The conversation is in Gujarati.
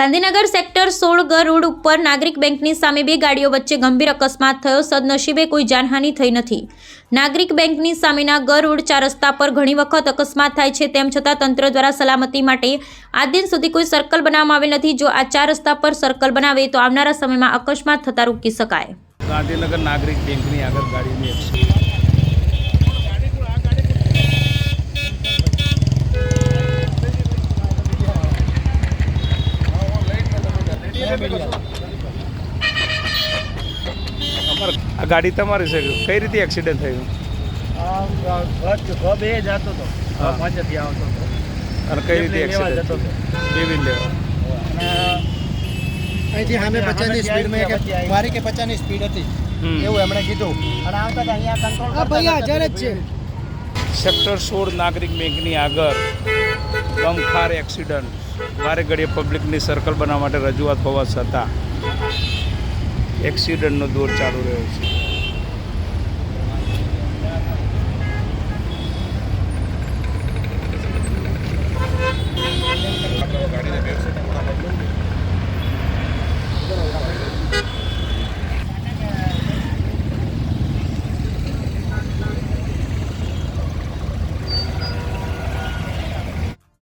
ગાંધીનગર સેક્ટર સોળ ગ રોડ ઉપર નાગરિક બેંકની સામે બે ગાડીઓ વચ્ચે ગંભીર અકસ્માત થયો. સદનસીબે કોઈ જાનહાનિ થઈ નથી. નાગરિક બેંકની સામેના ગ રોડ ચાર રસ્તા પર ઘણી વખત અકસ્માત થાય છે તેમ છતાં તંત્ર દ્વારા સલામતી માટે આ દિન સુધી કોઈ સર્કલ બનાવવામાં આવેલ નથી. જો આ ચાર રસ્તા પર સર્કલ બનાવે તો આવનારા સમયમાં અકસ્માત થતા રોકી શકાય. ગાંધીનગર નાગરિક બેંકની આગળ ગાડીની આ ગાડી તમારી છે. કઈ રીતે એક્સિડન્ટ થયું? બે જતો હતો હા. આવતો હતો. અને કઈ રીતે એક્સિડન્ટ જતો હતો. બેબીને લેવા અહીંથી સામે પચાસની સ્પીડમાં પછી એક આવી. મારી કે પચાસની સ્પીડ હતી. એવું એમણે કીધું. અને આવતા અહીંયા કંટ્રોલ ભાઈ હાજર જ છે. સેક્ટર સોળ નાગરિક બેંકની આગળ ગમખાર એક્સિડન્ટ વારે ઘડીએ પબ્લિકની સર્કલ બનાવવા માટે રજૂઆત હોવા છતાં એક્સિડન્ટનો દોર ચાલુ રહ્યો છે.